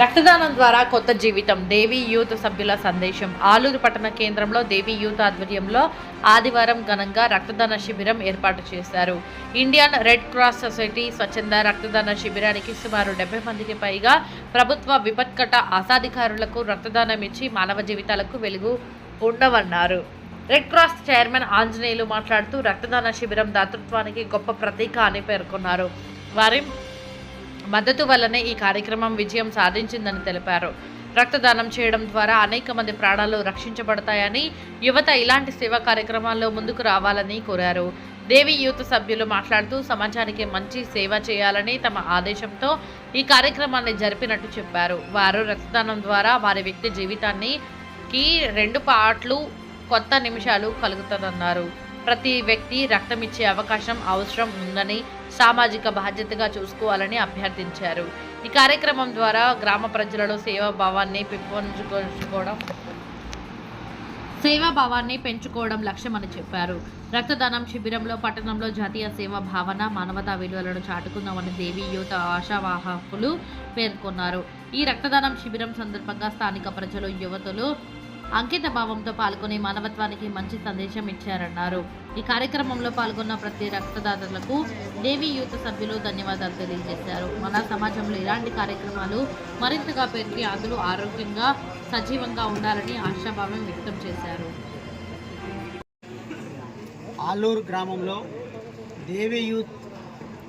రక్తదానం ద్వారా కొత్త జీవితం. దేవి యూత్ సభ్యుల సందేశం. ఆలూరు పట్టణ కేంద్రంలో దేవి యూత్ ఆధ్వర్యంలో ఆదివారం ఘనంగా రక్తదాన శిబిరం ఏర్పాటు చేశారు. ఇండియన్ రెడ్ క్రాస్ సొసైటీ స్వచ్ఛంద రక్తదాన శిబిరానికి సుమారు డెబ్బై మందికి పైగా ప్రభుత్వ విపత్కట ఆసాధికారులకు రక్తదానం ఇచ్చి మానవ జీవితాలకు వెలుగు ఉండవన్నారు. రెడ్ క్రాస్ చైర్మన్ ఆంజనేయులు మాట్లాడుతూ రక్తదాన శిబిరం దాతృత్వానికి గొప్ప ప్రతీక అని పేర్కొన్నారు. వారి మద్దతు వల్లనే ఈ కార్యక్రమం విజయం సాధించిందని తెలిపారు. రక్తదానం చేయడం ద్వారా అనేక మంది ప్రాణాలు రక్షించబడతాయని యువత ఇలాంటి సేవా కార్యక్రమాల్లో ముందుకు రావాలని కోరారు. దేవి యూత్ సభ్యులు మాట్లాడుతూ సమాజానికి మంచి సేవ చేయాలని తమ ఆదేశంతో ఈ కార్యక్రమాన్ని జరిపినట్టు చెప్పారు. వారు రక్తదానం ద్వారా వారి వ్యక్తి జీవితాన్ని కి రెండు పాటలు కొత్త నిమిషాలు కలుగుతుందన్నారు ప్రతి వ్యక్తి రక్తం ఇచ్చే అవకాశం అవసరం ఉందని సామాజిక బాధ్యతగా చూసుకోవాలని అభ్యర్థించారు. ఈ కార్యక్రమం ద్వారా గ్రామ ప్రజలలో సేవా భావాన్ని సేవాభావాన్ని పెంచుకోవడం లక్ష్యమని చెప్పారు. రక్తదానం శిబిరంలో పట్టణంలో జాతీయ సేవా భావన మానవతా విలువలను చాటుకుందామని దేవి యువత ఆశావాహకులు పేర్కొన్నారు. ఈ రక్తదానం శిబిరం సందర్భంగా స్థానిక ప్రజలు యువతులు అంకిత భావంతో పాల్గొని మానవత్వానికి మంచి సందేశం ఇచ్చారన్నారు. ఈ కార్యక్రమంలో పాల్గొన్న ప్రతి రక్తదాతలకు దేవి యూత్ సభ్యులు ధన్యవాదాలు తెలియజేశారు. మన సమాజంలో ఇలాంటి కార్యక్రమాలు మరింతగా పెరిగి అందరూ ఆరోగ్యంగా సజీవంగా ఉండాలని ఆశాభావం వ్యక్తం చేశారు. ఆలూరు గ్రామంలో దేవి యూత్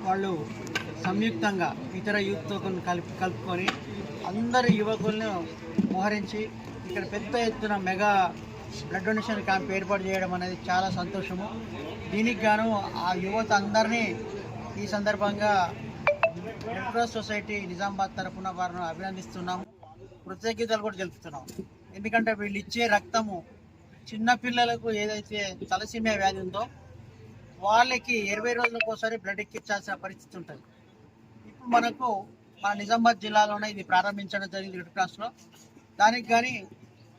వాళ్ళు సంయుక్తంగా ఇతర యూత్తో కలిపి కలుపుకొని అందరి యువకులను మోహరించి ఇక్కడ పెద్ద ఎత్తున మెగా బ్లడ్ డొనేషన్ క్యాంప్ ఏర్పాటు చేయడం అనేది చాలా సంతోషము. దీనికి గాను ఆ యువత అందరినీ ఈ సందర్భంగా రెడ్ క్రాస్ సొసైటీ నిజామాబాద్ తరఫున వారిని అభినందిస్తున్నాము. కృతజ్ఞతలు కూడా తెలుపుతున్నాం ఎందుకంటే వీళ్ళు ఇచ్చే రక్తము చిన్నపిల్లలకు ఏదైతే తలసీమియా వ్యాధి ఉందో వాళ్ళకి ఇరవై రోజులకు ఒకసారి బ్లడ్ ఎక్కించాల్సిన పరిస్థితి ఉంటుంది. ఇప్పుడు మనకు మన నిజామాబాద్ జిల్లాలోనే ఇది ప్రారంభించడం జరిగింది రెడ్ క్రాస్లో దానికి కానీ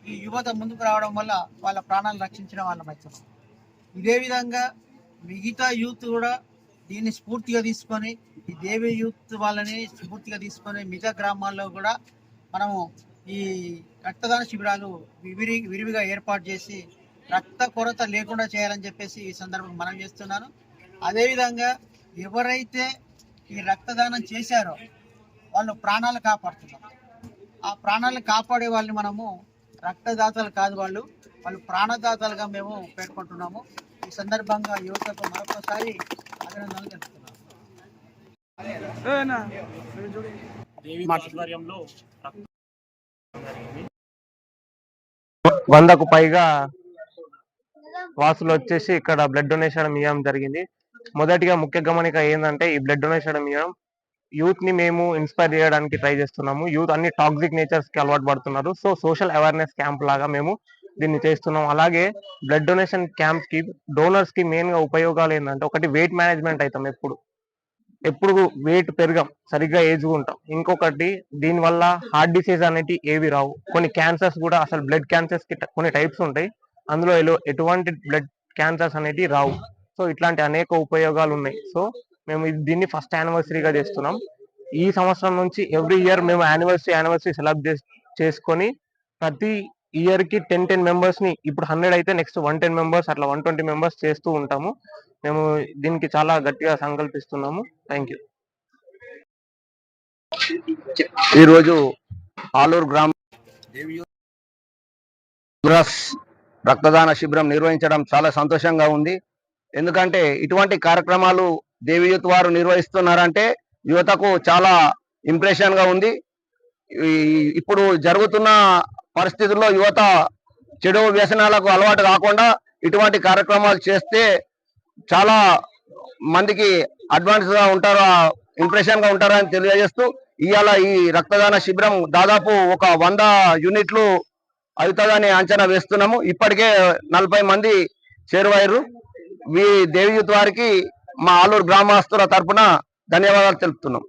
ఈ యువత ముందుకు రావడం వల్ల వాళ్ళ ప్రాణాలు రక్షించిన వాళ్ళ అవుతున్నాం ఇదే విధంగా మిగతా యూత్ కూడా దీన్ని స్ఫూర్తిగా తీసుకొని ఈ దేవి యూత్ వాళ్ళని స్ఫూర్తిగా తీసుకొని మిగతా గ్రామాల్లో కూడా మనము ఈ రక్తదాన శిబిరాలు విరివి విరివిగా ఏర్పాటు చేసి రక్త కొరత లేకుండా చేయాలని చెప్పేసి ఈ సందర్భంగా మనం చేస్తున్నాను. అదేవిధంగా ఎవరైతే ఈ రక్తదానం చేశారో వాళ్ళు ప్రాణాలు కాపాడుతున్నారు. ఆ ప్రాణాలు కాపాడే వాళ్ళని మనము రక్తదాతలు కాదు వాళ్ళు. వాళ్ళు ప్రాణదాతలుగా మేము పేర్కొంటున్నాము. ఈ సందర్భంగా యువతకు మరొకసారి అభినందనలు తెలుపుతున్నాము. దేవి ఆధ్వర్యంలో రక్త వందకు పైగా వాసులు వచ్చేసి ఇక్కడ బ్లడ్ డొనేషన్ ఇవ్వడం జరిగింది. మొదటిగా ముఖ్య గమనిక ఏంటంటే ఈ బ్లడ్ డొనేషన్ ఇవ్వడం యూత్ని మేము ఇన్స్పైర్ చేయడానికి ట్రై చేస్తున్నాము. యూత్ అన్ని టాక్సిక్ నేచర్స్కి అలవాటు పడుతున్నారు. సో సోషల్ అవేర్నెస్ క్యాంప్ లాగా మేము దీన్ని చేస్తున్నాం. అలాగే బ్లడ్ డొనేషన్ క్యాంప్కి డోనర్స్కి మెయిన్గా ఉపయోగాలు ఏంటంటే ఒకటి వెయిట్ మేనేజ్మెంట్ అవుతాం ఎప్పుడు. ఎప్పుడు వెయిట్ పెరగం సరిగ్గా ఏజ్ ఉంటాం. ఇంకొకటి దీని వల్ల హార్ట్ డిసీజ్ అనేటి ఏవి రావు. కొన్ని క్యాన్సర్స్ కూడా అసలు బ్లడ్ క్యాన్సర్స్కి కొన్ని టైప్స్ ఉంటాయి. అందులో ఎటువంటి బ్లడ్ క్యాన్సర్స్ అనేటి రావు. సో ఇట్లాంటి అనేక ఉపయోగాలు ఉన్నాయి. సో మేము దీన్ని ఫస్ట్ యానివర్సరీగా చేస్తున్నాం. ఈ సంవత్సరం నుంచి ఎవ్రీ ఇయర్ మేము యానివర్సరీ యానివర్సరీ సెలబ్రేట్ చేసుకొని ప్రతి ఇయర్కి టెన్ టెన్ మెంబర్స్ని ఇప్పుడు హండ్రెడ్ అయితే నెక్స్ట్ వన్ టెన్ మెంబర్స్ అట్లా వన్ ట్వంటీ మెంబర్స్ చేస్తూ ఉంటాము. మేము దీనికి చాలా గట్టిగా సంకల్పిస్తున్నాము. థ్యాంక్ యూ ఈరోజు ఆలూరు గ్రామ రక్తదాన శిబిరం నిర్వహించడం చాలా సంతోషంగా ఉంది. ఎందుకంటే ఇటువంటి కార్యక్రమాలు దేవి యూత్ వారు నిర్వహిస్తున్నారంటే యువతకు చాలా ఇంప్రెషన్గా ఉంది. ఇప్పుడు జరుగుతున్న పరిస్థితుల్లో యువత చెడు వ్యసనాలకు అలవాటు కాకుండా ఇటువంటి కార్యక్రమాలు చేస్తే చాలా మందికి అడ్వాన్స్గా ఉంటారు ఇంప్రెషన్గా ఉంటారని తెలియజేస్తూ ఇవాళ ఈ రక్తదాన శిబిరం దాదాపు ఒక వంద యూనిట్లు అవుతుందని అంచనా వేస్తున్నాము. ఇప్పటికే నలభై మంది చేరువయ్యారు. ఈ దేవియూత్ వారికి మా ఆలూరు గ్రామస్తుల తరఫున ధన్యవాదాలు తెలుపుతున్నాం.